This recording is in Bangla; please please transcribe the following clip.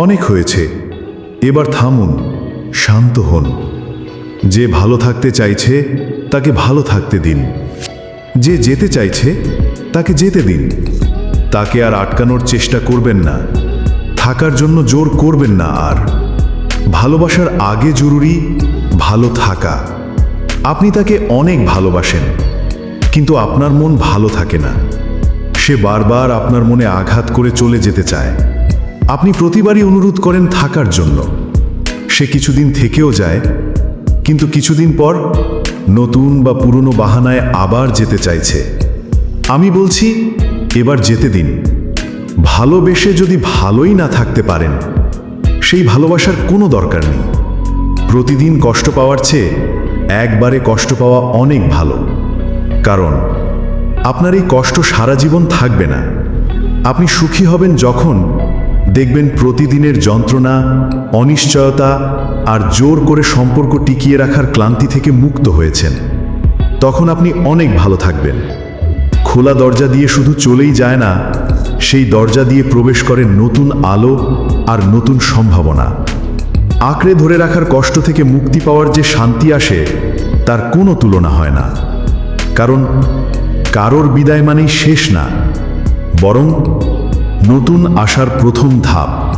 অনেক হয়েছে। এবার থামুন, শান্ত হন। যে ভালো থাকতে চাইছে, তাকে ভালো থাকতে দিন। যে যেতে চাইছে, তাকে যেতে দিন। তাকে আর আটকানোর চেষ্টা করবেন না। থাকার জন্য জোর করবেন না আর। ভালোবাসার আগে জরুরি, ভালো থাকা। আপনি তাকে অনেক ভালোবাসেন, কিন্তু আপনার মন ভালো থাকে না। সে বারবার আপনার মনে আঘাত করে চলে যেতে চায়। আপনি প্রতিবারই অনুরোধ করেন থাকার জন্য। সে কিছুদিন থেকেও যায়, কিন্তু কিছুদিন পর নতুন বা পুরনো বাহানায় আবার যেতে চাইছে। আমি বলছি, এবার যেতে দিন। ভালোবেসে যদি ভালোই না থাকতে পারেন, সেই ভালোবাসার কোনো দরকার নেই। প্রতিদিন কষ্ট পাওয়ার চেয়ে একবারে কষ্ট পাওয়া অনেক ভালো। কারণ, আপনার এই কষ্ট সারা জীবন থাকবে না। আপনি সুখী হবেন যখন দেখবেন প্রতিদিনের যন্ত্রণা, অনিশ্চয়তা আর জোর করে সম্পর্ক টিকিয়ে রাখার ক্লান্তি থেকে মুক্ত হয়েছেন। তখন আপনি অনেক ভালো থাকবেন। খোলা দরজা দিয়ে শুধু চলেই যায় না, সেই দরজা দিয়ে প্রবেশ করে নতুন আলো আর নতুন সম্ভাবনা। আঁকড়ে ধরে রাখার কষ্ট থেকে মুক্তি পাওয়ার যে শান্তি আসে, তার কোনো তুলনা হয় না। কারণ কারোর বিদায় মানেই শেষ না, বরং নতুন আসার প্রথম ধাপ।